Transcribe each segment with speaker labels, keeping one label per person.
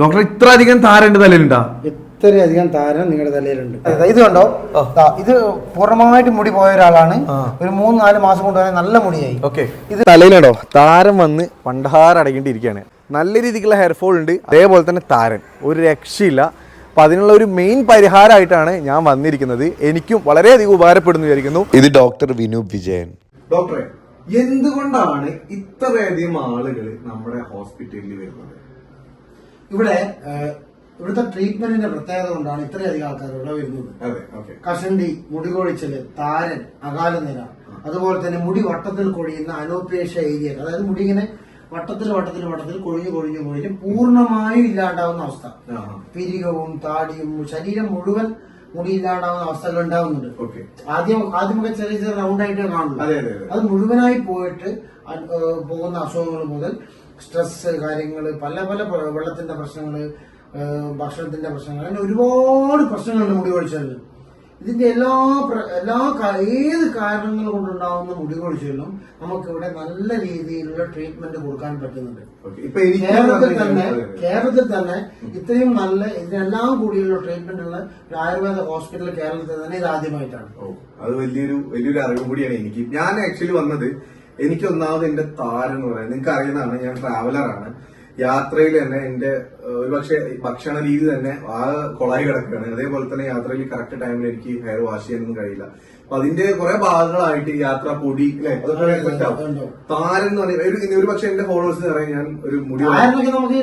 Speaker 1: Doctor ഇത്ര അധികം താരന്റെ തലയിലുണ്ടാ?
Speaker 2: ഇത്രയധികം താരം നിങ്ങളുടെ തലയിലുണ്ട്. ഇത് കണ്ടോ? ഇത് പൂർണമായിട്ട് മുടി പോയ ഒരാളാണ്. ഒരു മൂന്ന് നാല് മാസം കൊണ്ട് തന്നെ നല്ല മുടിയായി.
Speaker 1: ഓക്കെ. ഇത് തലയിലാണോ? താരം വന്ന് പണ്ടാറടക്കേണ്ടിയിരിക്കുകയാണ് നല്ല രീതിക്കുള്ള ഹെയർഫോൾ ഉണ്ട്. അതേപോലെ തന്നെ താരൻ. ഒരു രക്ഷയില്ല. അപ്പൊ അതിനുള്ള ഒരു മെയിൻ പരിഹാരമായിട്ടാണ് ഞാൻ വന്നിരിക്കുന്നത്. എനിക്കും വളരെയധികം ഉപകാരപ്പെടുന്നു വിചാരിക്കുന്നു.
Speaker 3: ഇത് ഡോക്ടർ വിനൂപ് വിജയൻ.
Speaker 1: ഡോക്ടറെ എന്തുകൊണ്ടാണ് ഇത്രയധികം ആളുകൾ നമ്മുടെ ഹോസ്പിറ്റലിൽ വരുന്നത്?
Speaker 2: ഇവിടെ ഇവിടുത്തെ ട്രീറ്റ്മെന്റിന്റെ പ്രത്യേകത കൊണ്ടാണ് ഇത്രയധികം ആൾക്കാർ ഇവിടെ വരുന്നത്. കഷണ്ടി മുടി കൊഴിച്ചൽ താരൻ അകാല നിര അതുപോലെ തന്നെ മുടി വട്ടത്തിൽ കൊഴിയുന്ന അനോപ്രേഷ്യ ഏരിയ അതായത് മുടി ഇങ്ങനെ വട്ടത്തിൽ വട്ടത്തിൽ വട്ടത്തിൽ കൊഴിഞ്ഞു കൊഴിഞ്ഞു കൊഴിഞ്ഞ് പൂർണമായും ഇല്ലാണ്ടാവുന്ന അവസ്ഥ. പിരികവും താടിയും ശരീരം മുഴുവൻ മുടി ഇല്ലാണ്ടാവുന്ന അവസ്ഥകൾ ഉണ്ടാവുന്നുണ്ട്. ആദ്യം ആദ്യമൊക്കെ ചെറിയ ചെറിയ റൗണ്ട് ആയിട്ട് കാണുന്നു.
Speaker 1: അത്
Speaker 2: മുഴുവനായി പോയിട്ട് പോകുന്ന അസുഖങ്ങൾ മുതൽ സ്ട്രെസ് കാര്യങ്ങൾ പല പല വെള്ളത്തിന്റെ പ്രശ്നങ്ങൾ ഭക്ഷണത്തിന്റെ പ്രശ്നങ്ങൾ അങ്ങനെ ഒരുപാട് പ്രശ്നങ്ങളുണ്ട് മുടി കൊഴിച്ചലിന് ഇതിന്റെ എല്ലാ എല്ലാ ഏത് കാരണങ്ങൾ കൊണ്ടുണ്ടാവുന്ന മുടി കൊഴിച്ചിലും നമുക്ക് ഇവിടെ നല്ല രീതിയിലുള്ള ട്രീറ്റ്മെന്റ് കൊടുക്കാൻ പറ്റുന്നുണ്ട്. കേരളത്തിൽ തന്നെ. കേരളത്തിൽ തന്നെ ഇത്രയും നല്ല ഇതിനെല്ലാം കൂടിയുള്ള ട്രീറ്റ്മെന്റ് ഉള്ള ഒരു ആയുർവേദ ഹോസ്പിറ്റൽ കേരളത്തിൽ തന്നെ ഇത് ആദ്യമായിട്ടാണ്.
Speaker 1: അത് വലിയൊരു വലിയൊരു അറിവ് കൂടിയാണ് എനിക്ക്. ഞാൻ ആക്ച്വലി വന്നത് എനിക്ക് ഒന്നാമത് എന്റെ താരം എന്ന് പറയുന്നത് നിങ്ങൾക്ക് അറിയുന്നതാണ് ഞാൻ ട്രാവലറാണ് യാത്രയിൽ തന്നെ എന്റെ ഒരു ഒരുപക്ഷെ ഭക്ഷണ രീതി തന്നെ ആ കൊളായി കിടക്കുകയാണ്. അതേപോലെ തന്നെ യാത്രയിൽ കറക്റ്റ് ടൈമിൽ എനിക്ക് ഹെയർ വാഷ് ചെയ്യാനൊന്നും കഴിയില്ല. അപ്പൊ അതിന്റെ കുറെ ഭാഗങ്ങളായിട്ട് യാത്ര പൊടി അല്ലെ? അതൊക്കെ താരം എന്ന് പറയുന്നത് ഒരു പക്ഷെ എന്റെ ഫോളോവേഴ്സ് പറയാൻ ഞാൻ ഒരു മുടി
Speaker 2: നമുക്ക്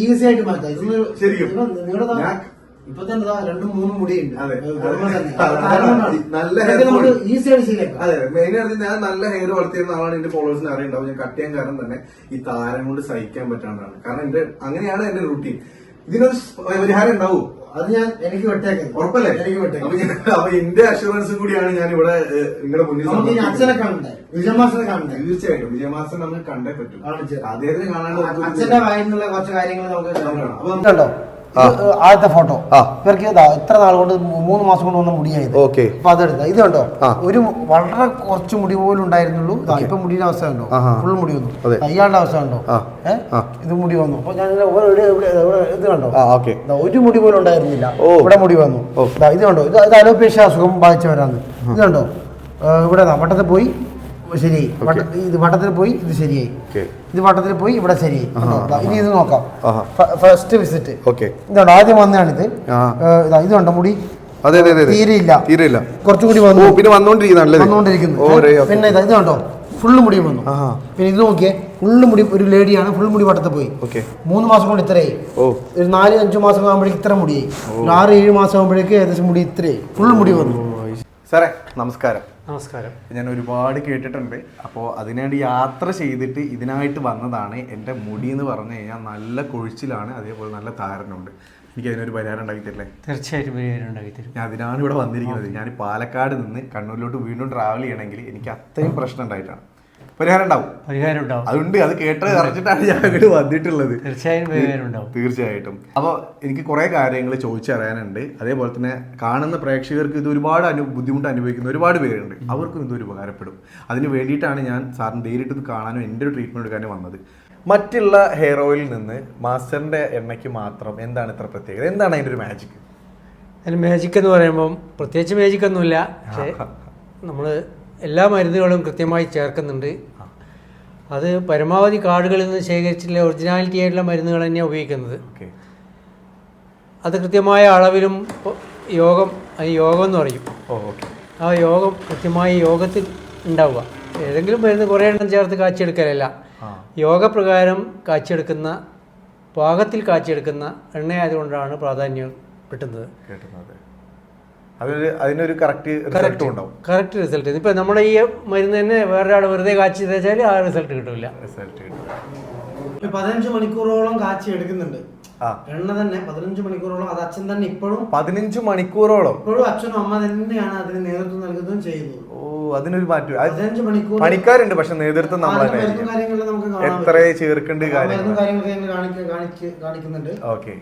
Speaker 2: ഈസി ആയിട്ട് മാറ്റാം.
Speaker 1: ശരിക്കും.
Speaker 2: ഇപ്പൊ തന്നെ രണ്ടും മൂന്നും മുടിയുണ്ട്.
Speaker 1: നല്ല.
Speaker 2: ഈസി ആയിട്ട്
Speaker 1: അതെ. മെയിൻ ആയിട്ട് ഞാൻ നല്ല ഹെയർ വളർത്തിയിരുന്ന ആളാണ് എന്റെ ഫോളോവേഴ്സിന് അറിയുണ്ടാവും. ഞാൻ കട്ട് ചെയ്യാൻ കാരണം തന്നെ ഈ താരം കൊണ്ട് സഹിക്കാൻ പറ്റാണ്ടാണ്. കാരണം എന്റെ അങ്ങനെയാണ് എന്റെ റൂട്ടീൻ ഇതിനൊരു പരിഹാരം ഉണ്ടാവും?
Speaker 2: അത് ഞാൻ എനിക്ക് വിട്ടേക്കാം.
Speaker 1: ഉറപ്പല്ലേ?
Speaker 2: എനിക്ക് വിട്ടേക്കാം.
Speaker 1: അപ്പൊ എന്റെ അഷുറൻസും കൂടിയാണ് ഞാൻ ഇവിടെ നിങ്ങളുടെ മുന്നിൽ
Speaker 2: അച്ഛനെ കാണണ്ടേ? വിജയമാസനെ കാണണ്ടേ?
Speaker 1: തീർച്ചയായിട്ടും. വിജയമാസൻ നമ്മൾ കണ്ടേ പറ്റും. അദ്ദേഹത്തിന് കാണാണ്ട്
Speaker 2: അച്ഛന്റെ വായിൽ നിന്നുള്ള കുറച്ച് കാര്യങ്ങൾ നമുക്ക് കണ്ടോ ആദ്യത്തെ ഫോട്ടോ. ഇവർക്ക് ഇതാ ഇത്ര നാൾ കൊണ്ട് മൂന്ന് മാസം കൊണ്ട് വന്ന മുടിയായത്.
Speaker 1: ഓക്കെ.
Speaker 2: അപ്പൊ അതെടുത്ത ഇത് കണ്ടോ? ഒരു വളരെ കുറച്ച് മുടി പോലും ഉണ്ടായിരുന്നുള്ളൂ. ഇപ്പൊ മുടിയുടെ അവസ്ഥ കണ്ടോ? ഫുൾ മുടി വന്നു.
Speaker 1: അതെ.
Speaker 2: അയാളുടെ അവസ്ഥ കണ്ടോ? ഏഹ് ഇത് മുടി വന്നു. അപ്പൊ ഞാൻ ഇത് കണ്ടോ? ഒരു മുടി പോലും ഉണ്ടായിരുന്നില്ല. ഇവിടെ മുടി വന്നു. ഇത് കണ്ടോ? ഇത് അലോപേഷ്യ അസുഖം ബാധിച്ചവരാണ്. ഇത് കണ്ടോ? ഇവിടെ വട്ടത്തിൽ പോയി. ശരിയായി. ഇത് വട്ടത്തിൽ പോയി ഇത് ശരിയായി. ഇത് വട്ടത്തിൽ പോയി ഇവിടെ ശരിയായി. ഇനി ഇത് നോക്കാം. First visit
Speaker 1: okay.
Speaker 2: ഇതുണ്ട് ആദ്യം വന്നതാണിത്. ഇത് ഇതുണ്ട് മുടി.
Speaker 1: അതെ അതെ.
Speaker 2: തീരെയില്ല.
Speaker 1: തീരെയില്ല.
Speaker 2: കുറച്ചുകൂടി വന്നു.
Speaker 1: പിന്നെ
Speaker 2: വന്നുകൊണ്ടിരിക്കുന്നു. പിന്നെ ഇതാ കണ്ടോ ഫുള്ള് മുടി വന്നു. പിന്നെ ഇത് നോക്കിയേ ഫുള്ള് മുടി ഒരു ലേഡിയാണ് ഫുൾ മുടി വട്ടത്തിൽ പോയി. മൂന്ന് മാസം കൊണ്ട് ഇത്രയായി. ഒരു നാല് അഞ്ച് മാസം ആകുമ്പോഴേക്കും ഇത്ര മുടിയായി. ഒരു ആറ് ഏഴ് മാസം ആകുമ്പോഴേക്ക് ഏകദേശം മുടി ഇത്രയായി. ഫുൾ മുടി വന്നു.
Speaker 1: സാറേ നമസ്കാരം.
Speaker 4: നമസ്കാരം.
Speaker 1: ഞാൻ ഒരുപാട് കേട്ടിട്ടുണ്ട്. അപ്പോൾ അതിനുവേണ്ടി യാത്ര ചെയ്തിട്ട് ഇതിനായിട്ട് വന്നതാണ്. എന്റെ മുടി എന്ന് പറഞ്ഞു കഴിഞ്ഞാൽ നല്ല കൊഴിച്ചിലാണ് അതേപോലെ നല്ല താരനുണ്ട്. എനിക്ക് അതിനൊരു പരിഹാരം ഉണ്ടാക്കി തരില്ലേ
Speaker 4: തീർച്ചയായിട്ടും പരിഹാരം ഉണ്ടാക്കി തരും
Speaker 1: ഞാൻ അതിനാണ് ഇവിടെ വന്നിരിക്കുന്നത്. ഞാൻ പാലക്കാട് നിന്ന് കണ്ണൂരിലോട്ട് വീണ്ടും ട്രാവൽ ചെയ്യണമെങ്കിൽ എനിക്ക് അത്രയും പ്രശ്നം ഉണ്ടായിട്ടാണ്. പരിഹാരം ഉണ്ടാവും
Speaker 4: പരിഹാരം ഉണ്ടാവും.
Speaker 1: അതുണ്ട് അത് കേട്ടത് അറിഞ്ഞിട്ടാണ് ഞാൻ അങ്ങോട്ട് വന്നിട്ടുള്ളത്.
Speaker 4: തീർച്ചയായും പരിഹാരം ഉണ്ടാവും
Speaker 1: തീർച്ചയായിട്ടും. അപ്പോൾ എനിക്ക് കുറേ കാര്യങ്ങൾ ചോദിച്ചറിയാനുണ്ട്. അതേപോലെ തന്നെ കാണുന്ന പ്രേക്ഷകർക്ക് ഇത് ഒരുപാട് അനു ബുദ്ധിമുട്ട് അനുഭവിക്കുന്ന ഒരുപാട് പേരുണ്ട്. അവർക്കും ഇതൊരു ഉപകാരപ്പെടും. അതിന് വേണ്ടിയിട്ടാണ് ഞാൻ സാറിന് നേരിട്ട് ഇത് കാണാനും എന്റെ ഒരു ട്രീറ്റ്മെന്റ് എടുക്കാനും വന്നത്. മറ്റുള്ള ഹെയർ ഓയിലിൽ നിന്ന് മാസ്റ്ററിന്റെ എണ്ണയ്ക്ക് മാത്രം എന്താണ് ഇത്ര പ്രത്യേകത? എന്താണ് അതിന്റെ ഒരു മാജിക്
Speaker 4: അതിന് മാജിക് എന്ന് പറയുമ്പം പ്രത്യേകിച്ച് മാജിക് ഒന്നുമില്ല. പക്ഷേ നമ്മൾ എല്ലാ മരുന്നുകളും കൃത്യമായി ചേർക്കുന്നുണ്ട്. അത് പരമാവധി കാർഡുകളിൽ നിന്ന് ശേഖരിച്ചിട്ടുള്ള ഒറിജിനാലിറ്റി ആയിട്ടുള്ള മരുന്നുകൾ തന്നെയാണ് ഉപയോഗിക്കുന്നത്. അത് കൃത്യമായ അളവിലും യോഗം അത് യോഗം എന്ന് പറയും. ആ യോഗം കൃത്യമായ യോഗത്തിൽ ഉണ്ടാവുക. ഏതെങ്കിലും മരുന്ന് കുറേ എണ്ണം ചേർത്ത് കാച്ചിയെടുക്കലല്ല. യോഗപ്രകാരം കാച്ചിയെടുക്കുന്ന പാകത്തിൽ കാച്ചിയെടുക്കുന്ന എണ്ണയായതുകൊണ്ടാണ് പ്രാധാന്യം കിട്ടുന്നത്.
Speaker 1: കേട്ടുന്നത്. അതൊരു അതിനൊരു കറക്റ്റ് റിസൾട്ടും ഉണ്ടാവും.
Speaker 4: കറക്റ്റ് റിസൾട്ട് ഇപ്പൊ നമ്മുടെ ഈ മരുന്ന് തന്നെ വേറൊരാൾ വെറുതെ കാച്ചി തേച്ചാൽ ആ റിസൾട്ട് കിട്ടില്ല
Speaker 1: റിസൾട്ട് കിട്ടില്ല
Speaker 2: പതിനഞ്ച് മണിക്കൂറോളം കാച്ചി എടുക്കുന്നുണ്ട്. എണ്ണ തന്നെ പതിനഞ്ച് മണിക്കൂറോളം. അത് അച്ഛൻ തന്നെ ഇപ്പോഴും
Speaker 1: പതിനഞ്ച് മണിക്കൂറോളം.
Speaker 2: ഇപ്പോഴും അച്ഛനും അമ്മ തന്നെയാണ് അതിന് നേതൃത്വം നൽകുന്നതും ചെയ്യുന്നത്.
Speaker 1: ഓ അതിനൊരു മാറ്റം. അത്
Speaker 2: പതിനഞ്ച് മണിക്കൂർ
Speaker 1: പണിക്കാരുണ്ട് പക്ഷെ നേതൃത്വം നമ്മൾ എത്ര ചേർക്കേണ്ട
Speaker 2: കാണിക്കുന്നുണ്ട്.
Speaker 1: ഓക്കെ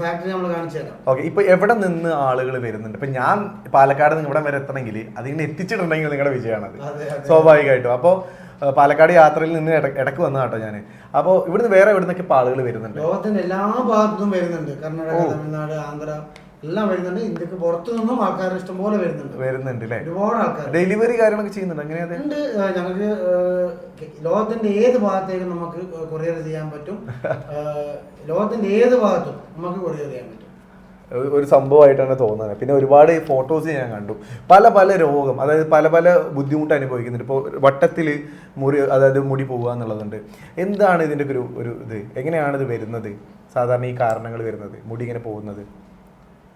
Speaker 2: ഫാക്ടറി നമ്മൾ കാണിച്ചു തരാം.
Speaker 1: ഓക്കെ ഇപ്പൊ എവിടെ നിന്ന് ആളുകൾ വരുന്നുണ്ട്? ഇപ്പൊ ഞാൻ പാലക്കാട് നിന്ന് ഇവിടെ വരെ എത്തണമെങ്കിൽ അതിങ്ങനെ എത്തിച്ചിട്ടുണ്ടെങ്കിൽ നിങ്ങളുടെ വിജയമാണത്. സ്വാഭാവികമായിട്ടും. അപ്പോൾ പാലക്കാട് യാത്രയിൽ നിന്ന് ഇടയ്ക്ക് വന്ന കേട്ടോ ഞാൻ അപ്പോൾ ഇവിടുന്ന് വേറെ എവിടെ നിന്നൊക്കെ ആളുകൾ വരുന്നുണ്ട്?
Speaker 2: ലോകത്തിന്റെ എല്ലാ ഭാഗത്തും വരുന്നുണ്ട്. കർണാടക തമിഴ്നാട് ആന്ധ്ര എല്ലാം വരുന്നുണ്ട്. ഇന്ത്യയ്ക്ക് പുറത്തു നിന്നും ആൾക്കാർ ഇഷ്ടംപോലെ വരുന്നുണ്ട്.
Speaker 1: വരുന്നുണ്ട് അല്ലേ
Speaker 2: ഒരുപാട് ആൾക്കാർ
Speaker 1: ഡെലിവറി കാര്യങ്ങളൊക്കെ ചെയ്യുന്നുണ്ട്? അങ്ങനെ
Speaker 2: ഉണ്ട്. ഞങ്ങൾക്ക് ലോകത്തിന്റെ ഏത് ഭാഗത്തേക്കും നമുക്ക് കൊറിയർ ചെയ്യാൻ പറ്റും? ലോകത്തിന്റെ ഏത് ഭാഗത്തും നമുക്ക് കൊറിയർ ചെയ്യാൻ പറ്റും.
Speaker 1: ഒരു- ഒരു സംഭവമായിട്ടാണ് തോന്നുന്നത്. പിന്നെ ഒരുപാട് ഫോട്ടോസ് ഞാൻ കണ്ടു. പല പല രോഗം അതായത് പല പല ബുദ്ധിമുട്ട് അനുഭവിക്കുന്നുണ്ട്. ഇപ്പോൾ വട്ടത്തിൽ മുറി അതായത് മുടി പോവുക എന്നുള്ളതുണ്ട്. എന്താണ് ഇതിന്റെ ഒരു ഒരു ഇത്? എങ്ങനെയാണ് ഇത് വരുന്നത്? സാധാരണ ഈ കാരണങ്ങൾ വരുന്നത്? മുടി ഇങ്ങനെ പോകുന്നത്.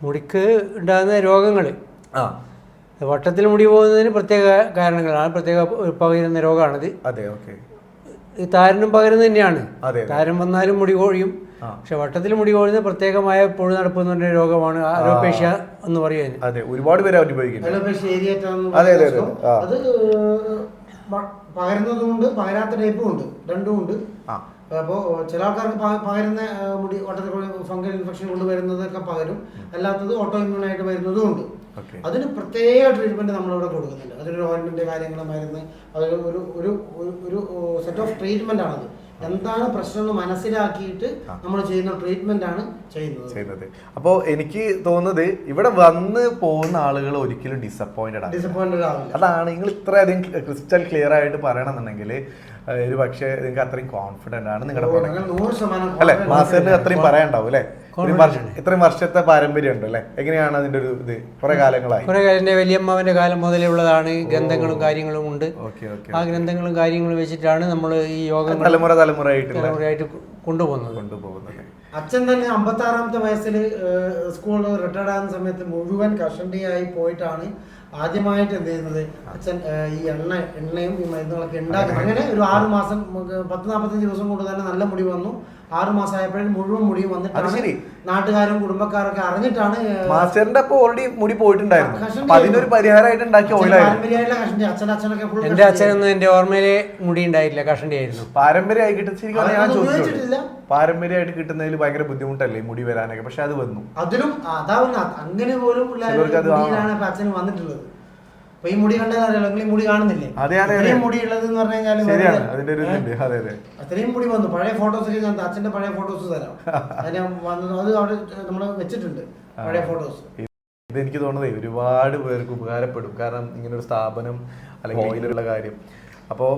Speaker 4: മുടിക്ക് ഉണ്ടാകുന്ന രോഗങ്ങൾ
Speaker 1: ആ.
Speaker 4: വട്ടത്തിൽ മുടി പോകുന്നതിന് പ്രത്യേക കാരണങ്ങളാണ്. പ്രത്യേക പകരുന്ന രോഗമാണിത്.
Speaker 1: അതെ ഓക്കെ.
Speaker 4: ഈ താരനും പകരുന്നത് തന്നെയാണ്. താരൻ വന്നാലും മുടി കൊഴിയും. പക്ഷെ വട്ടത്തിൽ മുടി കൊഴിയുന്ന പ്രത്യേകമായ പൊഴു നടപ്പ് എന്ന് പറഞ്ഞ രോഗമാണ് ആരോപേഷ്യ എന്ന് പറയുന്നത്.
Speaker 1: അതെ ഒരുപാട് പേര്
Speaker 2: എന്ന്
Speaker 1: അതെ, അതെ, അതെ.
Speaker 2: അത് പകരുന്നതുകൊണ്ട് പ- പകരുന്നതും ഉണ്ട് പകരാത്ത ടൈപ്പും ഉണ്ട്. രണ്ടും ഉണ്ട്.
Speaker 1: ആ.
Speaker 2: അപ്പോൾ ചില ആൾക്കാർക്ക് പകരുന്ന മുടി വട്ടത്തിൽ ഫംഗൽ ഇൻഫെക്ഷൻ കൊണ്ട് വരുന്നതൊക്കെ പകരും. അല്ലാത്തത് ഓട്ടോ ഇമ്മ്യൂൺ ആയിട്ട് വരുന്നതും ഉണ്ട് അതിന് പ്രത്യേക ട്രീറ്റ്മെന്റ് നമ്മളിവിടെ കൊടുക്കുന്നുണ്ട്. അതിനൊരു ഓയിൻമെന്റ് കാര്യങ്ങൾ മരുന്ന് അതൊരു ഒരു- ഒരു സെറ്റ് ഓഫ് ട്രീറ്റ്മെന്റ് ആണത് എന്താണ് പ്രശ്നം എന്ന് മനസ്സിലാക്കിയിട്ട് നമ്മൾ ചെയ്യുന്ന ട്രീറ്റ്മെന്റ് ആണ് ചെയ്യുന്നത്.
Speaker 1: ചെയ്യുന്നത്. അപ്പോൾ എനിക്ക് തോന്നുന്നത് ഇവിടെ വന്ന് പോകുന്ന ആളുകൾ ഒരിക്കലും ഡിസപ്പോയിന്റഡ് ആണ്
Speaker 2: ഡിസപ്പോയിന്റഡ് ആവില്ല.
Speaker 1: അതാണ് നിങ്ങൾ ഇത്രയധികം ക്രിസ്റ്റൽ ക്ലിയർ ആയിട്ട് പറയണമെന്നുണ്ടെങ്കിൽ ഒരു പക്ഷേ നിങ്ങൾക്ക് അത്രയും കോൺഫിഡന്റ് ആണ് നിങ്ങളുടെ അല്ലെ? മാസ്റ്ററിന്. അത്രയും പറയാനുണ്ടാവും അല്ലെ? ഇത്രയും വർഷത്തെ പാരമ്പര്യം ഉണ്ട് അല്ലെ? എങ്ങനെയാണ് അതിന്റെ ഒരു ഇത്? കുറെ കാലങ്ങളായി.
Speaker 4: കുറെ കാലം എന്റെ വലിയമ്മാവന്റെ കാലം മുതലേ ഉള്ളതാണ്. ഗ്രന്ഥങ്ങളും കാര്യങ്ങളും ഉണ്ട്.
Speaker 1: ഓക്കെ ഓക്കെ
Speaker 4: ആ ഗ്രന്ഥങ്ങളും കാര്യങ്ങളും വെച്ചിട്ടാണ് നമ്മൾ ഈ യോഗ
Speaker 1: തലമുറ തലമുറയായിട്ടുള്ള
Speaker 4: തലമുറയായിട്ട് കൊണ്ടുപോകുന്നത്.
Speaker 1: കൊണ്ടുപോകുന്നത്.
Speaker 2: അച്ഛൻ തന്നെ അമ്പത്തി ആറാമത്തെ വയസ്സിൽ സ്കൂൾ റിട്ടയർഡ് ആകുന്ന സമയത്ത് മുഴുവൻ കഷണ്ടിയായി പോയിട്ടാണ് ആദ്യമായിട്ട് എന്ത് ചെയ്യുന്നത്? അച്ഛൻ ഈ എണ്ണ എണ്ണയും ഈ മരുന്നുകളൊക്കെ ഉണ്ടാക്കുന്നത്. അങ്ങനെ ഒരു ആറ് മാസം പത്ത് നാൽപ്പത്തഞ്ച് ദിവസം കൊണ്ട് തന്നെ നല്ല മുടി വന്നു. ആറ് മാസം ആയപ്പോഴും മുഴുവൻ മുടിയും
Speaker 1: അത്
Speaker 2: വന്നിട്ടാണ്
Speaker 1: ശരി.
Speaker 2: നാട്ടുകാരും കുടുംബക്കാരൊക്കെ അറിഞ്ഞിട്ടാണ്
Speaker 1: മാസ്റ്ററിന്റെ അപ്പൊ ഓൾറെഡി മുടി പോയിട്ടുണ്ടായിരുന്നു.
Speaker 2: കഷണ്ടി
Speaker 1: അതിനൊരു പരിഹാരമായിട്ട് ഉണ്ടാക്കിയ ഓയിലായിരുന്നു.
Speaker 2: കഷണ്ടി അച്ഛൻ അച്ഛനൊക്കെ കഷണ്ടി.
Speaker 4: അച്ഛനൊന്നും എന്റെ ഓർമ്മയിലെ മുടി ഉണ്ടായിട്ടില്ല കഷണ്ടിയായിരുന്നു.
Speaker 1: പാരമ്പര്യമായി കിട്ടുന്ന ശരിക്കും ഞാൻ
Speaker 2: ചോദിച്ചിട്ടില്ല
Speaker 1: പാരമ്പര്യമായിട്ട് കിട്ടുന്നതിൽ ഭയങ്കര ബുദ്ധിമുട്ടല്ലേ മുടി വരാനൊക്കെ? പക്ഷെ അത് വന്നു.
Speaker 2: അതിലും അതാവുന്ന അങ്ങനെ പോലും
Speaker 1: അത്
Speaker 2: ഇപ്പൊ അച്ഛന് വന്നിട്ടുള്ളത്. അപ്പൊ ഈ മുടി കണ്ടാൽ അറിയാലോ? നിങ്ങൾ ഈ മുടി കാണുന്നില്ലേ?
Speaker 1: അതെ, അതെ,
Speaker 2: ഇത്രയും മുടി ഉള്ളത് എന്ന് പറഞ്ഞു കഴിഞ്ഞാൽ
Speaker 1: ശരിയാണ് അതിന്റെ ഒരു ഇതുണ്ട്. അതെ അതെ.
Speaker 2: അത്രയും മുടി വന്നു. പഴയ ഫോട്ടോസ് ഞാൻ അച്ഛന്റെ പഴയ ഫോട്ടോസ് തരാം. അത് ഞാൻ വന്നത് അത് അവിടെ നമ്മൾ വെച്ചിട്ടുണ്ട് പഴയ ഫോട്ടോസ്
Speaker 1: ഇത് എനിക്ക് തോന്നുന്നത് ഒരുപാട് പേർക്ക് ഉപകാരപ്പെടും. കാരണം ഇങ്ങനെ ഒരു സ്ഥാപനം അല്ലെങ്കിൽ ഓയിലുള്ള കാര്യം. അപ്പോൾ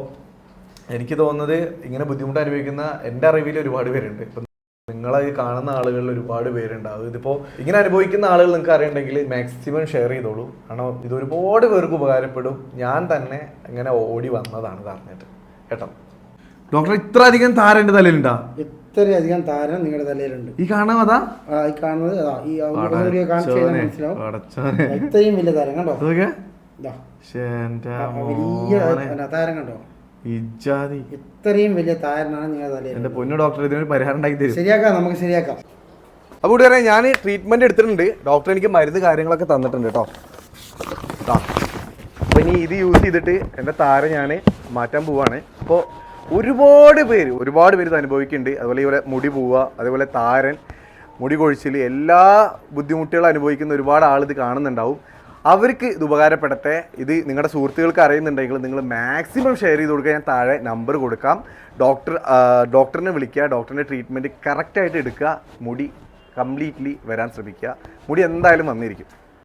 Speaker 1: എനിക്ക് തോന്നുന്നത് ഇങ്ങനെ ബുദ്ധിമുട്ട് അനുഭവിക്കുന്ന എന്റെ അറിവിൽ ഒരുപാട് പേരുണ്ട്. ഇപ്പം നിങ്ങളെ ഈ കാണുന്ന ആളുകളിൽ ഒരുപാട് പേരുണ്ടാവും ഇതിപ്പോ ഇങ്ങനെ അനുഭവിക്കുന്ന ആളുകൾ നിങ്ങൾക്ക് അറിയണ്ടെങ്കിൽ മാക്സിമം ഷെയർ ചെയ്തോളൂ. കാരണം ഇത് ഒരുപാട് പേർക്ക് ഉപകാരപ്പെടും. ഞാൻ തന്നെ അങ്ങനെ ഓടി വന്നതാണ് പറഞ്ഞിട്ട് കേട്ടോ? ഡോക്ടർ ഇത്ര അധികം താരം എന്റെ തലയിലുണ്ടാ?
Speaker 2: ഇത്രയധികം താരം നിങ്ങളുടെ തലയിലുണ്ട്.
Speaker 1: ഈ കാണാൻ അതാ?
Speaker 2: ആ, ഈ കാണുന്നത് ഈ ഒന്നുകൂടി കാണിച്ചു കഴിഞ്ഞാൽ മനസ്സിലാവും. ഇത്രയും വലിയ താരം കണ്ടോ? ഇതാ ആ, വലിയ. താരം കണ്ടോ?
Speaker 1: ഇജ്ജാതി.
Speaker 2: ഇത്രയും വലിയ താരനാണ് നിങ്ങൾ തലയിൽ
Speaker 1: എന്റെ പൊന്നു ഡോക്ടർ ഇതിനൊരു പരിഹാരം ഉണ്ടാക്കി തരും.
Speaker 2: ശരിയാക്കാം നമുക്ക് ശരിയാക്കാം.
Speaker 1: അപ്പോൾ കൂട്ടുകാരെ ഞാൻ ട്രീറ്റ്മെന്റ് എടുത്തിട്ടുണ്ട്. ഡോക്ടർ എനിക്ക് മരുന്ന് കാര്യങ്ങളൊക്കെ തന്നിട്ടുണ്ട് കേട്ടോ അപ്പോൾ ഇനി ഇത് യൂസ് ചെയ്തിട്ട് എന്റെ താര ഞാൻ മാറ്റാൻ പോവാണ്. അപ്പോൾ ഒരുപാട് പേര് ഒരുപാട് പേര് ഇത് അനുഭവിക്കുന്നുണ്ട്. അതുപോലെ ഇവിടെ മുടി പോവുക അതേപോലെ താരൻ മുടി കൊഴിച്ചിൽ എല്ലാ ബുദ്ധിമുട്ടുകളും അനുഭവിക്കുന്ന ഒരുപാട് ആൾ ഇത് കാണുന്നുണ്ടാവും. അവർക്ക് ഇത് ഉപകാരപ്പെടട്ടെ. ഇത് നിങ്ങളുടെ സുഹൃത്തുക്കൾക്ക് അറിയുന്നുണ്ടെങ്കിൽ നിങ്ങൾ മാക്സിമം ഷെയർ ചെയ്ത് കൊടുക്കുക ഞാൻ താഴെ നമ്പർ കൊടുക്കാം. ഡോക്ടർ ഡോക്ടറിനെ വിളിക്കുക. ഡോക്ടറിന്റെ ട്രീറ്റ്മെന്റ് കറക്റ്റായിട്ട് എടുക്കുക. മുടി കംപ്ലീറ്റ്ലി വരാൻ ശ്രമിക്കുക. മുടി എന്തായാലും വന്നിരിക്കും.